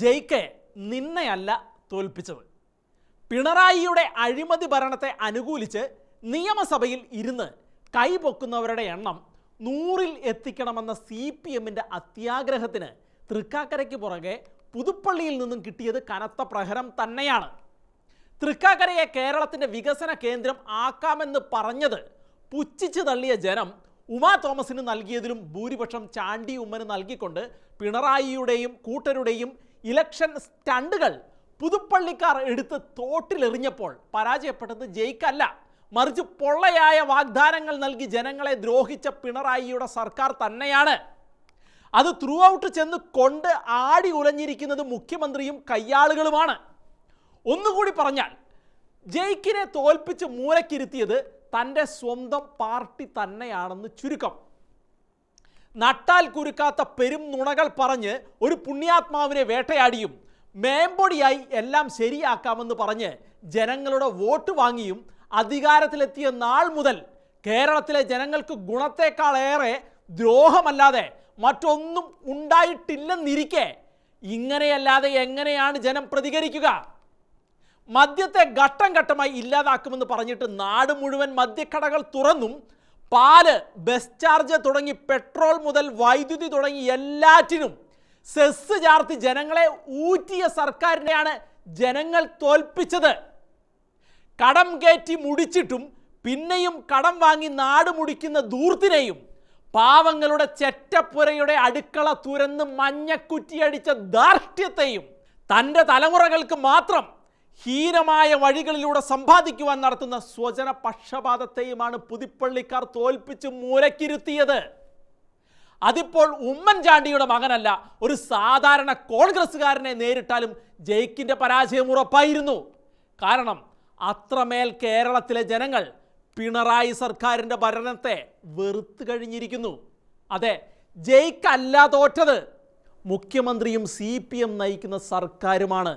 ജയിക്ക് നിന്നെയല്ല തോൽപ്പിച്ചത്. പിണറായിയുടെ അഴിമതി ഭരണത്തെ അനുകൂലിച്ച് നിയമസഭയിൽ ഇരുന്ന് കൈപൊക്കുന്നവരുടെ എണ്ണം നൂറിൽ എത്തിക്കണമെന്ന സി പി എമ്മിന്റെ അത്യാഗ്രഹത്തിന് തൃക്കാക്കരയ്ക്ക് പുറകെ പുതുപ്പള്ളിയിൽ നിന്നും കിട്ടിയത് കനത്ത പ്രഹരം തന്നെയാണ്. തൃക്കാക്കരയെ കേരളത്തിന്റെ വികസന കേന്ദ്രം ആക്കാമെന്ന് പറഞ്ഞത് പുച്ഛിച്ച് തള്ളിയ ജനം ഉമാ തോമസിന് നൽകിയതിലും ഭൂരിപക്ഷം ചാണ്ടി ഉമ്മന് നൽകിക്കൊണ്ട് പിണറായിയുടെയും കൂട്ടരുടെയും ഇലക്ഷൻ സ്റ്റണ്ടുകൾ പുതുപ്പള്ളിക്കാർ എടുത്ത് തോട്ടിലെറിഞ്ഞപ്പോൾ പരാജയപ്പെട്ടത് ജയിക്കല്ല. മറിച്ച് പൊള്ളയായ വാഗ്ദാനങ്ങൾ നൽകി ജനങ്ങളെ ദ്രോഹിച്ച പിണറായിയുടെ സർക്കാർ തന്നെയാണ്. അത് ത്രൂ ഔട്ട് ചെന്ന് കൊണ്ട് ആടി ഉലഞ്ഞിരിക്കുന്നത് മുഖ്യമന്ത്രിയും കയ്യാളുകളുമാണ്. ഒന്നുകൂടി പറഞ്ഞാൽ ജയിക്കിനെ തോൽപ്പിച്ച് മൂലക്കിരുത്തിയത് തന്റെ സ്വന്തം പാർട്ടി തന്നെയാണെന്ന് ചുരുക്കം. നട്ടാൽ കുരുക്കാത്ത പെരും നുണകൾ പറഞ്ഞ് ഒരു പുണ്യാത്മാവിനെ വേട്ടയാടിയും മേമ്പൊടിയായി എല്ലാം ശരിയാക്കാമെന്ന് പറഞ്ഞ് ജനങ്ങളുടെ വോട്ട് വാങ്ങിയും അധികാരത്തിലെത്തിയ നാൾ മുതൽ കേരളത്തിലെ ജനങ്ങൾക്ക് ഗുണത്തെക്കാളേറെ ദ്രോഹമല്ലാതെ മറ്റൊന്നും ഉണ്ടായിട്ടില്ലെന്നിരിക്കെ ഇങ്ങനെയല്ലാതെ എങ്ങനെയാണ് ജനം പ്രതികരിക്കുക? മദ്യത്തെ ഘട്ടം ഘട്ടമായി ഇല്ലാതാക്കുമെന്ന് പറഞ്ഞിട്ട് നാട് മുഴുവൻ മദ്യക്കടകൾ തുറന്നും പാൽ ബസ് ചാർജ് തുടങ്ങി പെട്രോൾ മുതൽ വൈദ്യുതി തുടങ്ങി എല്ലാറ്റിനും സെസ് ചാർത്തി ജനങ്ങളെ ഊറ്റിയ സർക്കാരിനെയാണ് ജനങ്ങൾ തോൽപ്പിച്ചത്. കടം കയറ്റി മുടിച്ചിട്ടും പിന്നെയും കടം വാങ്ങി നാട് മുടിക്കുന്ന ദൂർത്തിനെയും പാവങ്ങളുടെ ചെറ്റപ്പുരയുടെ അടുക്കള തുരന്ന് മഞ്ഞക്കുറ്റിയടിച്ച ധാർഷ്ട്യത്തെയും തന്റെ തലമുറകൾക്ക് മാത്രം ഹീനമായ വഴികളിലൂടെ സമ്പാദിക്കുവാൻ നടത്തുന്ന സ്വജന പക്ഷപാതത്തെയുമാണ് പുതിപ്പള്ളിക്കാർ തോൽപ്പിച്ച് മൂലക്കിരുത്തിയത് അതിപ്പോൾ ഉമ്മൻചാണ്ടിയുടെ മകനല്ല ഒരു സാധാരണ കോൺഗ്രസ്സുകാരനെ നേരിട്ടാലും ജയിക്കിന്റെ പരാജയം ഉറപ്പായിരുന്നു. കാരണം അത്രമേൽ കേരളത്തിലെ ജനങ്ങൾ പിണറായി സർക്കാരിന്റെ ഭരണത്തെ വെറുത്തു കഴിഞ്ഞിരിക്കുന്നു. അതെ ജയിക്കല്ല തോറ്റത് മുഖ്യമന്ത്രിയും സി പി എം നയിക്കുന്ന സർക്കാരുമാണ്.